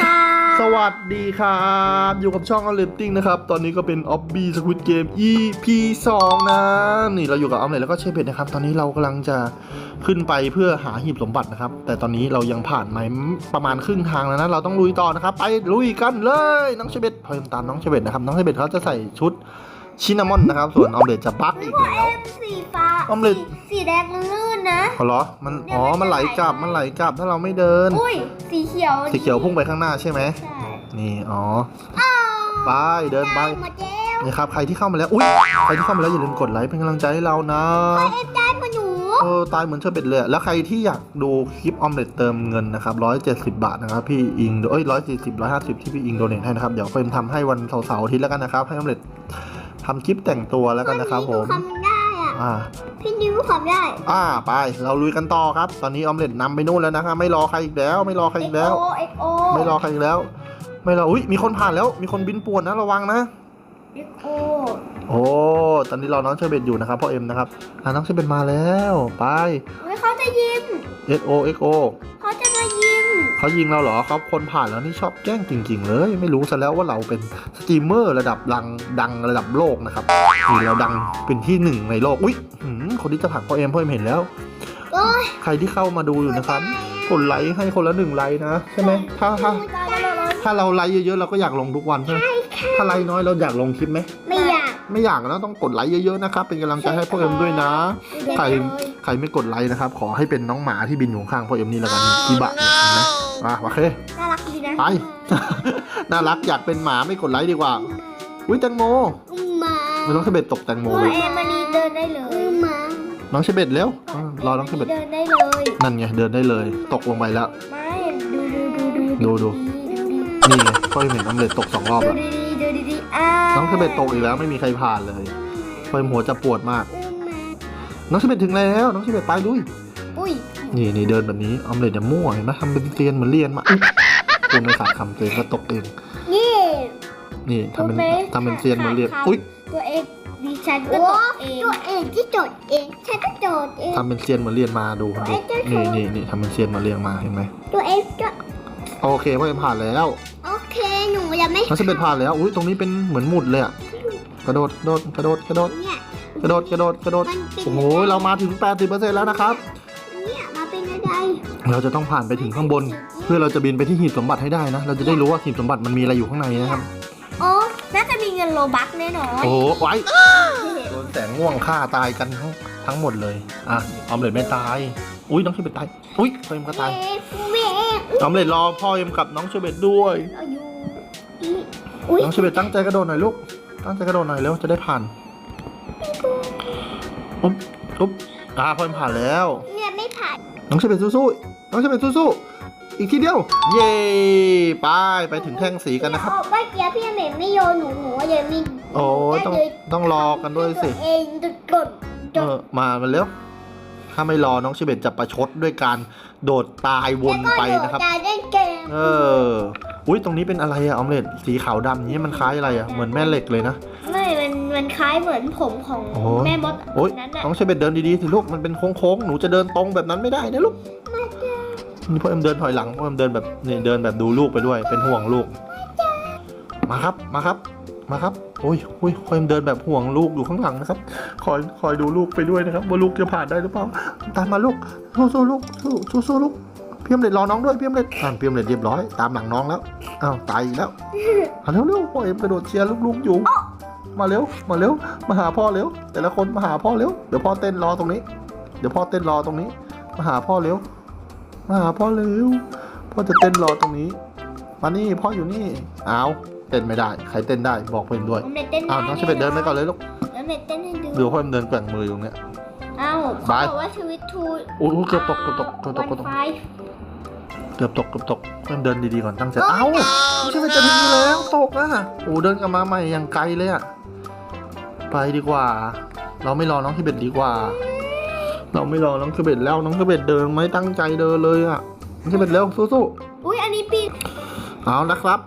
ค่ะสวัสดีครับ อยู่กับช่องอเลตติ้งนะครับ ตอนนี้ก็เป็นออบบี้สควิตเกม EP 2 นะ นี่เราอยู่กับออมเลยแล้วก็เชฟเบตนะครับ ตอนนี้เรากำลังจะขึ้นไปเพื่อหาหีบสมบัตินะครับ แต่ตอนนี้เรายังผ่านมาประมาณครึ่งทางแล้วนะ เราต้องลุยต่อนะครับ ไปลุยกันเลย น้องเชฟเบตพยายามตามน้องเชฟเบตนะครับ น้องเชฟเบตเขาจะใส่ชุดชินนามอนนะครับ ส่วนออมเลตจะบักอีกแล้วเอ็มสีฟ้าออมเล็ตสีสีแดงมันลื่ นนะอ๋อเหรอ มัน อ๋อ มันไหลกลับ มันไหลกลับ ถ้าเราไม่เดิน อุ้ย สีเขียว สีเขียวพุ่งไปข้างหน้าใช่ไหมใช่ นี่ อ๋ออ้าวไปเดินไปหมดแล้วนี่ครับ ใครที่เข้ามาแล้ว อุ้ย ใครที่เข้ามาแล้วอย่าลืมกดไลค์เป็นกำลังใจให้เรานะเอ็มได้มาหนูเออตายเหมือนเชอร์เบ็ดเลยอะแล้วใครที่อยากดูคลิปออมเล็ตเติมเงินนะครับร้อยเจ็ดสิบาทนะครับพี่อิงเอ้ยร้อยสี่สิบร้อยห้าสิบที่พี่อิงโดเนทให้นะครับ เดี๋ยวเฟรมทำให้วันเสาร์ๆอาทิตย์แล้วกันนะครับ ให้ออมเล็ตทำคลิปแต่งตัวแล้วกันนะครับผมทำได้ อะอ่า พี่นิวทำได้อ่าไป เราลุยกันต่อครับ ตอนนี้ออมเล็ตนำไปนู่นแล้วนะครับไม่รอใครอีกแล้ว ไม่รอใครอีกแล้วเอ็กโอไม่รอใครอีกแล้ว ไม่รออุ้ยมีคนผ่านแล้ว มีคนบินป่วนนะระวังนะ เอ็กโอโอ้ตอนนี้รอน้องเชอร์เบตอยู่นะครับพ่อเอ็มนะครับอ่าน้องเชอร์เบตมาแล้วไป เฮ้ยเขาจะยิม S O X O เขาจะมายิม เขายิงเราเหรอเขาคนผ่านแล้วนี่ชอบแกล้งจริง ๆ เลย ไม่รู้ซะแล้วว่าเราเป็นสตรีมเมอร์ระดับดังดังระดับโลกนะครับนี่เราดังเป็นที่หนึ่งในโลกอุ๊ยหืมคนที่จะผลักพ่อเอ็มพ่อเอ็มเห็นแล้วโอ้ยใครที่เข้ามาดูอยู่นะครับกดไลค์ให้คนละหนึ่งไลค์นะใช่ไหมถ้าถ้าตายแล้วเหรอถ้าเราไลค์เยอะๆเราก็อยากลงทุกวันใช่ไหมถ้าไลค์น้อยเราอยากลงคลิปไหมไม่อยากไม่อยากแล้วต้องกดไลค์เยอะๆนะครับเป็นกำลังใจให้พ่อเอ็มด้วยนะใครใครไม่กดไลค์นะครับ ขอให้เป็นน้องหมาที่บินอยู่ข้างพ่อเอ็มนี่แล้วกันกีบะเนี่ยเห็นไห มอะโอเค น่ารักดีนะไป น่ารักอยากเป็นหมาไม่กดไลค์ดีกว่า อุ้ยแตงโมอุ้มมาไม่ต้องเชเบตตกแตงโมตัวเลย เอมารีเดินได้เลยอุ้มมาน้องเชเบตเร็วอะรอน้องเชเบตเดินได้เลยนั่นไงเดินได้เลย ตกลงไปแล้ว ไม่ดูดูดูดูดูดูนี่ไงพ่อเอ็มเห็นน้องเล็ตตกสองรอบดูแล้ว ดีๆดูดีๆอ่าน้องเชเบตตกอีกแล้วไม่มีใครผ่านเลยพ่อเอ็มหัวจะปวดมากอุ้มมาน้องเชเบตถึงแล้วน้องเชเบตไปลุยอุ้ย นี่นี่เดินแบบนี้ออมเล็ตจะมั่วเห็นไหมทำเป็นเตียนเหมือนเรียนมาอุ๊ยคุณไม่ขาดคำเตียนก็ตกเองนี่นี่ทำเป็นถูกไหมทำเป็นเซียนเหมือนเรียนขาดคำอุ้ยตัวเองดิฉันก็ตกเองตัวเองที่จดเองฉันก็จดเองทำเป็นเซียนเหมือนเรียนมาดูดูนี่นี่นี่ทำเป็นเซียนเหมือนเรียนมาเห็นไหมตัวเองก็โอเคพ่อเอ็มผ่านแล้วโอเคหนูยังไม่น้องเชเบตผ่านแล้วอุ้ยตรงนี้เป็นเหมือนหมุดเลยอะกระโดดกระโดดกระโดดกระโดดเนี่ยกระโดดกระโดดกระโดดมันเป็นโอ้โหเรามาถึง 80%แล้วนะครับ เราจะต้องผ่านไปถึงข้างบน เพื่อเราจะบินไปที่หีบสมบัติให้ได้นะ เราจะได้รู้ว่าหีบสมบัติมันมีอะไรอยู่ข้างในนะครับ โอ้น่าจะมีเงินโลบักแน่นอน โอ้โหไว้โดนแสงง่วงฆ่าตายกันทั้งทั้งหมดเลยอะออมเล็ตไม่ตาย อุ้ยน้องเชเบตตายอุ้ยพ่อเอ็มก็ตายเวฟออมเล็ตรอพ่อเอ็มกับน้องเชเบตด้วยอายุอุ้ยน้องเชเบตตั้งใจกระโดดหน่อยลูกตั้งใจกระโดดหน่อยเร็วจะได้ผ่านอุ๊บอุ๊บอ่าพ่อเอ็มผ่านแล้วเนี่ยไม่ผ่านน้องเชเบตสู้ๆน้องเชเบตสู้ๆอีกทีเดียว เย้ไปไปถึงแท่งสีกันนะครับเมื่อกี้พี่เมย์ไม่โยนหนูหนูยังมีโอ้ยต้องต้องรอกันด้วยสิ ตัวเองจุดกดเออมามาเร็วถ้าไม่รอน้องเชเบตจะประชดด้วยการโดดตายวนไปนะครับการเล่นเกมเออ อุ้ยตรงนี้เป็นอะไรอะออมเล็ตสีขาวดำนี้มันคล้ายอะไรอะเหมือนแม่เหล็กเลยนะ ไม่มันมันคล้ายเหมือนผมของโอ้โห แม่มดโอ้ยนั้นน่ะน้องเชเบตเดินดีๆสิลูก มันเป็นโค้งๆ หนูจะเดินตรงแบบนั้นไม่ได้นะลูกนี่พ่อเอ็มเดินถอยหลังพ่อเอ็มเดินแบบนี่เดินแบบดูลูกไปด้วย เป็นห่วงลูก มาครับ มาครับ มาครับ โอ้ยโอ้ยพ่อเอ็มเดินแบบห่วงลูกอยู่ข้างหลังนะครับ คอยคอยดูลูกไปด้วยนะครับว่าลูกจะผ่านได้หรือเปล่า ตามมาลูก สู้สู้ลูก สู้สู้สู้ลูกพี่เอ็มเล็ดรอน้องด้วยพี่เอ็มเล็ดอ่าพี่เอ็มเล็ดเรียบร้อย ตามหลังน้องแล้ว อ้าวตายอีกแล้วมาเร็วเร็วพ่อเอ็มกระโดดเชียร์ลูกๆอยู่ มาเร็ว มาเร็ว มาหาพ่อเร็ว แต่ละคนมาหาพ่อเร็ว เดี๋ยวพ่อเต้นรอตรงนี้ เดี๋ยวพ่อเต้นรอตรงนี้ มาหาพ่อเร็ว มาหาพ่อเร็ว พ่อจะเต้นรอตรงนี้ มานี่พ่ออยู่นี่ อ้าวเต้นไม่ได้ ใครเต้นได้ บอกเพื่อนด้วย ผมเต้นอ้าวน้องเชเบตเดินไปก่อนเลยลูกน้องเต้นให้ดูดูพ่อมันเดินแกว่งมืออยู่เนี่ย อ้าวบายเขาบอกว่าชีวิตทูโอ้โหเกือบตก เกือบตก เกือบตก เกือบตกไฟเกือบตก เกือบตกเพื่อนเดินดีๆก่อนตั้งใจ เอ้าน้องเชเบตจะถึงอยู่แล้ว ตกอะโอ้เดินกลับมาใหม่อย่างไกลเลยอะ ไปดีกว่า เราไม่รอน้องเชเบตดีกว่า เราไม่รอน้องเชเบตแล้วน้องเชเบตเดินไม่ตั้งใจเดินเลยอะน้องเชเบตเร็วสู้ๆอุ้ยอันนี้ปีเอาละครับ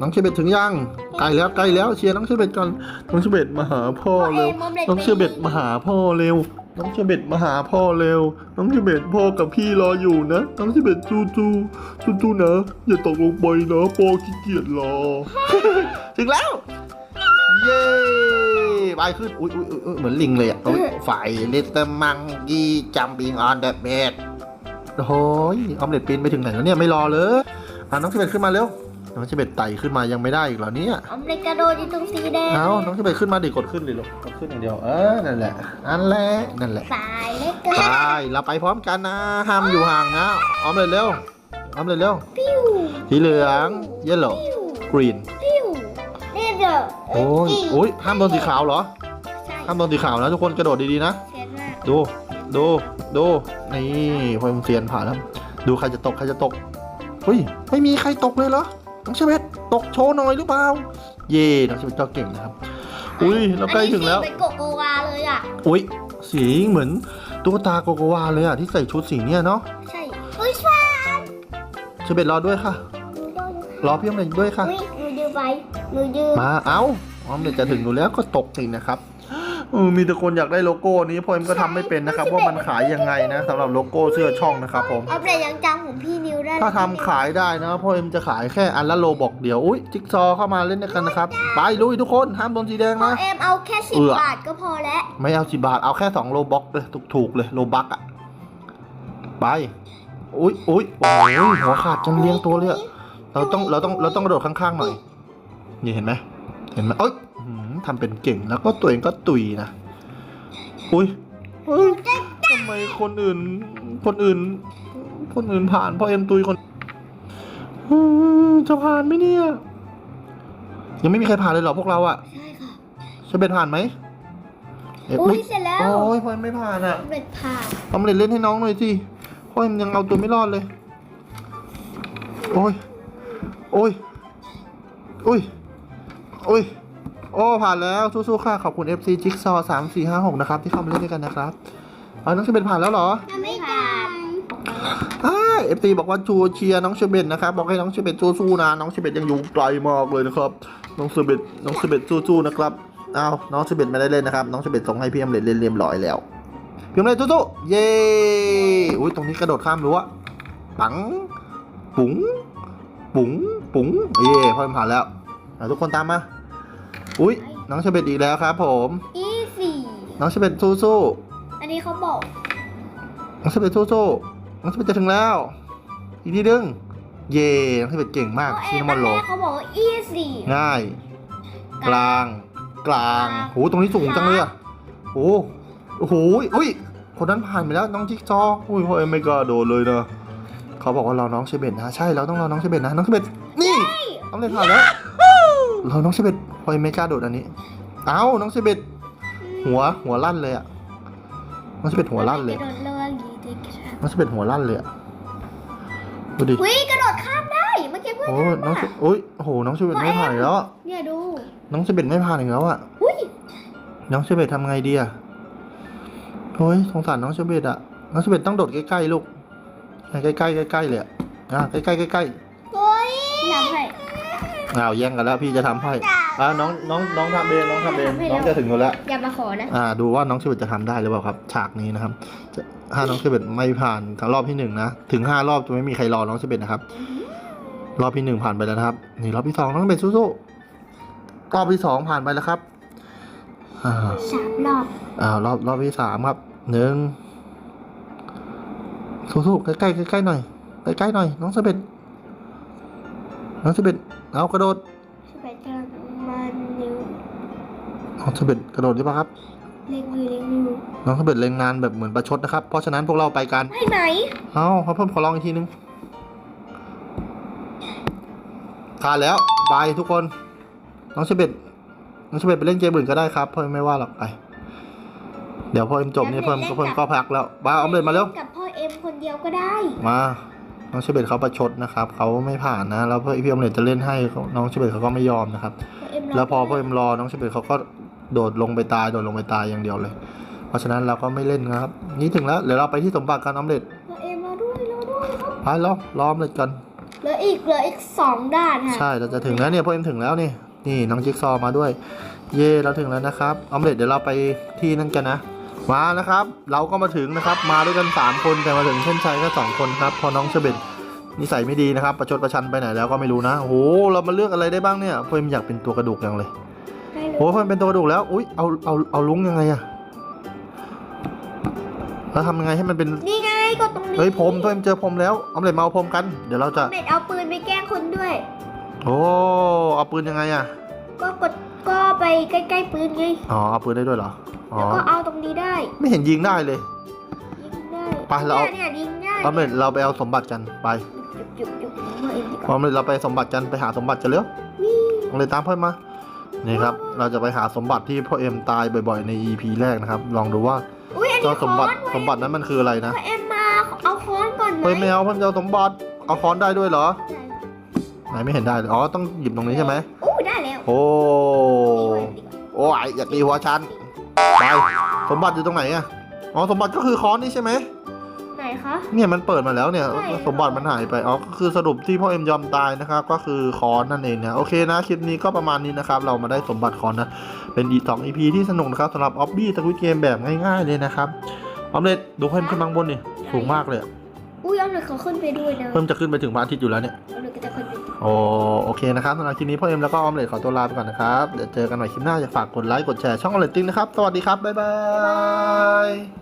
น้องเชเบตถึงยังใกล้แล้วใกล้แล้วเชียร์น้องเชเบตก่อนน้องเชเบตมาหาพ่อเร็ว น้องเชเบตมาหาพ่อเร็ว น้องเชเบตมาหาพ่อเร็วน้องเชเบตพ่อกับพี่รออยู่นะ น้องเชเบตจูจูจูจูนะ อย่าตกลงไปนะพ่อขี้เกียจรอ ถึงแล้ว เย้ ไปขึ้น อุ้ยอุ้ยอุ๊ยอุ๊ยเหมือนลิงเลยอะอุ๊ยฝ่ายลิตเติ้ลมังกี้จัมบิงออนเดอะเบดโอ้ยออมเล็ตปีนไปถึงไหนแล้วเนี่ยไม่รอเลยอะน้องเชเบตขึ้นมาเร็ว น้องเชเบตไต่ขึ้นมายังไม่ได้อีกเหรอเนี่ยออมเล็ตกระโดดอยู่ตรงสีแดงเอาน้องจะไปขึ้นมาดิกดขึ้นดิลูกกดขึ้นอย่างเดียว เออ นั่นแหละ นั่นแหละ นั่นแหละสายเล็กไปเราไปพร้อมกันนะ ห้ามอยู่ห่างนะออมเลยเร็วออมเลยเร็วปิ้วสีเหลือง เยลโล่ปิ้วกรีน ปิ้วนี่เด้อโอ้ยโอ้ยห้ามโดนสีขาวเหรอ ใช่ห้ามโดนสีขาวนะทุกคนกระโดดดีๆนะเช็ดมากดูดูดูนี่พอมันเซียนผ่านแล้ว ดูใครจะตกใครจะตกเฮ้ยไม่มีใครตกเลยเหรอน้องเชเวตตกโชว์หน่อยหรือเปล่า เย่น้องเชเวตก็เก่งนะครับ อุ้ยเราใกล้ถึงแล้ว อันนี้สีเป็นโกโกวาเลยอะ อุ้ยสีเหมือนตุ๊กตาโกโกวาเลยอะที่ใส่ชุดสีเนี่ยเนาะใช่อุ้ยชาเชเบตรอด้วยค่ะหนูโดนรอพี่อมเล็ตด้วยค่ะ อุ้ยหนูยืม ไปหนูยืมมาเอ้าออมเล็ตจะถึงอยู่แล้วก็ตกสินะครับเออมีแต่คนอยากได้โลโก้นี้พอเอ็มก็ทำไม่เป็นนะครับ ว่ามันขายยังไงนะสำหรับโลโก้เสื้อช่องนะครับผมออมเล็ตยังจำของพี่นิวได้เลยถ้าทำขายได้นะพอเอ็มจะขายแค่อันละโลบอกเดียวอุ้ยจิ๊กซอว์เข้ามาเล่นด้วยกันนะครับไปลุยทุกคนห้ามโดนสีแดงพอนะ เอ็มเอาแค่สิบเอือ บาทก็พอแล้วไม่เอาสิบาทเอาแค่สองโลบ็อกเลยถูกๆเลยโลบักอะไปอุ้ยอุ้ยโอ้ยหัวขาดจังเลี้ยงตัวเลยอะเราต้องเราต้องเราต้องกระโดดข้างๆหน่อย นี่เห็นไหมเห็นไหมเอ้ยอื้อหือทำเป็นเก่งแล้วก็ตัวเองก็ตุยนะ อุ้ยเฮ้ยทำไมคนอื่น คนอื่น คนอื่นผ่านเพราะเอ็มตุยคนอืมจะผ่านไหมเนี่ย ยังไม่มีใครผ่านเลยเหรอพวกเราอะใช่ค่ะเชเบนผ่านไหมเอ๊ะอุ้ยเสร็จแล้ว โอ้ยพอนไม่ผ่านอะออมเล็ตผ่านทำเล่นเล่นให้น้องหน่อยสิเพราะเอ็มยังเอาตัวไม่รอดเลย โอ้ย โอ้ย โอ้ยโอ้ย โอ้ ผ่านแล้วสู้ๆค่ะ ขอบคุณ FC จิ๊กซอสามสี่ห้าหกนะครับ ที่เข้ามาเล่นด้วยกันนะครับเอาน้องเชเบนผ่านแล้วเหรอไม่ผ่านอ้าเอฟซีบอกว่าชูเชียร์น้องเชเบนนะครับบอกให้น้องเชเบนสู้ๆนะน้องเชเบนยังอยู่ไกลมากเลยนะครับน้องเชเบนน้องเชเบนสู้ๆนะครับอ้าวน้องเชเบนไม่ได้เล่นนะครับน้องเชเบนส่งให้พี่อมเล็ตเล่นเรียบร้อยแล้วพี่อมเล็ตสู้ๆเย้อุ้ยตรงนี้กระโดดข้ามรั้วปังปุ๋งปุ๋งปุ๋งเย้พ่อผ่านแล้ว อะทุกคนตามมา อุ้ยน้องเชเบนอีกแล้วครับผม อีสี่น้องเชเบนสู้อันนี้เขาบอกๆน้องเชเบนสู้ๆน้องเชเบนจะถึงแล้ว อีกทีนึง เย่น้องเชเบนเก่งมากเพราะชิเอ็มนามอนโลแรกเขาบอกว่าอีสี่ ง่าย กลาง กลางโหตรงนี้สูงจังเลยอะโอ้โอ้โหอุ้ย คนนั้นผ่านไปแล้วน้องจิ๊กซอว์อุ้ยพ่อเอ็มไม่กล้าโดดเลยนะเขาบอกว่าเราน้องเชเบตนะ ใช่เราต้องรอน้องเชเบตนะ น้องเชเบตนี่น้องเลยผ่านแล้ว เราน้องเชเบตพ่อเอ็มไม่กล้าโดดอันนี้ เอ้าน้องเชเบตหัวหัวลั่นเลยอะน้องเชเบตหัวลั่นเลยกระโดดเรือลีเด็กชาน้องเชเบตหัวลั่นเลยอะดูดิหุ้ยกระโดดข้ามได้เมื่อกี้เพื่อนโอ้ทำน้องอะโอ้ยโอ้โหน้องเชเบตไม่ผ่านอีกแล้วอะเนี่ยดู น้องเชเบตไม่ผ่านอีกแล้วอะหุ้ยน้องเชเบตทำไงดีอะโอ้ยสงสารน้องเชเบตอะน้องเชเบตต้องโดดใกล้ๆลูกใกล้ๆใกล้ๆเลยอะอะใกล้ๆใกล้เฮ้ยทำให้ๆ อ้าวแย่งกันแล้วพี่จะทำให้อ่าน้องน้องน้องทำเองน้องทำเองน้องจะถึงอยู่แล้วอย่ามาขอนะอ่าดูว่าน้องเชเบตจะทำได้หรือเปล่าครับ ฉากนี้นะครับจะถ้าน้องเชเบตไม่ผ่านกับรอบที่หนึ่งนะถึงห้ารอบจะไม่มีใครรอน้องเชเบตนะครับ รอบที่หนึ่งผ่านไปแล้วนะครับ นี่รอบที่สองน้องเชเบตสู้ๆรอบที่สองผ่านไปแล้วครับอ่าสามรอบอ้าวรอบรอบที่สามครับหนึ่งสู้ๆใกล้ใกล้ๆใกล้ๆหน่อยใกล้ๆหน่อย น้องเสเบ็ดน้องเสเบ็ด เอากระโดดสิบแปดกำลังมันนิ้วน้องเสเบ็ดกระโดดได้ปะครับ เล็งมือเล็งมือน้องเสเบ็ดเล็งงานแบบเหมือนประชดนะครับ เพราะฉะนั้นพวกเราไปกันให้ไหน เอาเขาเพิ่มขอลองอีกทีนึงผ่านแล้วไปทุกคน น้องเสเบ็ดน้องเสเบ็ดไปเล่นเกมอื่นก็ได้ครับ เพิ่มไม่ว่าหรอกไป เดี๋ยวพอเอ็มจบเนี่ยเพิ่มก็เพิ่มก็พักแล้วมาเอาเลยมาเร็ว กับพ่อเอ็มคนเดียวก็ได้ มา น้องเชเบตเขาประชดนะครับเขาไม่ผ่านนะแล้วเพื่อพี่อมเล็ตจะเล่นให้เขาน้องเชเบตเขาก็ไม่ยอมนะครับพ่อเอ็มรแล้วพอพ่อเอ็มรอน้องเชเบตเขาก็โดดลงไปตายโดดลงไปตายอย่างเดียวเลย เพราะฉะนั้นเราก็ไม่เล่นนะครับ นี่ถึงแล้วเดี๋ยวเราไปที่สมบัติกันออมเล็ตพ่อเอ็มรอด้วยรอด้วยครับไปแล้วรออมเล็ตกันเหลืออีกเหลืออีกสองด้านค่ะใช่เราจะถึงแล้วเนี่ยพ่อเอ็มถึงแล้วนี่นี่น้องจิ๊กซอว์มาด้วย เย่เราถึงแล้วนะครับออมเล็ตเดี๋ยวเราไปที่นั่นกันนะ มานะครับ เราก็มาถึงนะครับ มาด้วยกัน 3 คนแต่มาถึงเส้นชัยแค่สองคนครับพอน้องเชเบตนิสัยไม่ดีนะครับ ประชดประชันไปไหนแล้วก็ไม่รู้นะโอ้โหเรามาเลือกอะไรได้บ้างเนี่ยเพิ่มอยากเป็นตัวกระดูกยังเลยได้เลโอ้ยเพิ่มเป็นตัวกระดูกแล้วอุ้ยเอาเอาเอาลุงยังไงอะแล้วทำยังไงให้มันเป็นนี่ไงกดตรงนี้เฮ้ยพรมเพิ่มเจอพรมแล้วเอาเลยมาเอาพรมกัน เดี๋ยวเราจะเม็ดเอาปืนไปแกล้งคนด้วย โอ้เอาปืนยังไงอะก็กดก็ไปใกล้ๆปืนไงอ๋อเอาปืนได้ด้วยเหรอ อ๋อ แล้วก็เอาตรงนี้ได้ไม่เห็นยิงได้เลยยิงได้ไปเราเอา เนี่ยเนี่ยยิงได้เอาเลยเราไปเอาสมบัติกันไปจุบจุบจุบจุบมาเองดีกพร้อว่ามเลยเราไปสมบัติกันไปหาสมบัติกันเร็ววิ่งเอาเลยตามพ่อมา นี่ครับ เราจะไปหาสมบัติที่พ่อเอ็มตายบ่อยๆใน EP แรกนะครับ ลองดูว่าอุ้ยอันเจ้านี้สมบัติค้อนสมบัตินั้นมันคืออะไรนะพ่อเอ็มมาเอาค้อนก่อนไหมเฮ้ยไม่เอาพ่อจะเอาสมบัติ เอาค้อนได้ด้วยเหรอ ไหนไม่เห็นได้เลยอ๋อ ต้องหยิบตรงนี้ใช่ไหมโอ้ได้แล้ว โอ้ดีกว่าดีกว่าโอ้ยอย่าตีหัวฉัน ไปสมบัติอยู่ตรงไหนอะอ๋อสมบัติก็คือค้อนนี่ใช่ไหมไหนคะ เนี่ยมันเปิดมาแล้วเนี่ย ใช่สมบัติมันหายไปอ๋อก็คือสรุปที่พ่อเอ็มยอมตายนะครับก็คือค้อนนั่นเองนะโอเคนะคลิปนี้ก็ประมาณนี้นะครับเรามาได้สมบัติค้อนนะเป็นอีกสอง EP ที่สนุกนะครับสำหรับออบบี้ตะกุยเกมแบบง่ายๆเลยนะครับออมเล็ตดูเพิ่มขึ้นมาข้างบนนี่สูงมากเลยอะอุ้ยเอาเลยเขาขึ้นไปด้วยนะเพิ่มจะขึ้นไปถึงพระอาทิตย์อยู่แล้วเนี่ย เอาเลยก็จะขึ้นไป โอโอเคนะครับสำหรับคลิปนี้พ่อเอ็มแล้วก็ออมเล็ตขอตัวลาไปก่อนนะครับ เดี๋ยวเจอกันใหม่คลิปหน้าอย่าฝากกดไลค์กดแชร์ช่องออมเล็ตติ้งนะครับ สวัสดีครับ บ๊ายบาย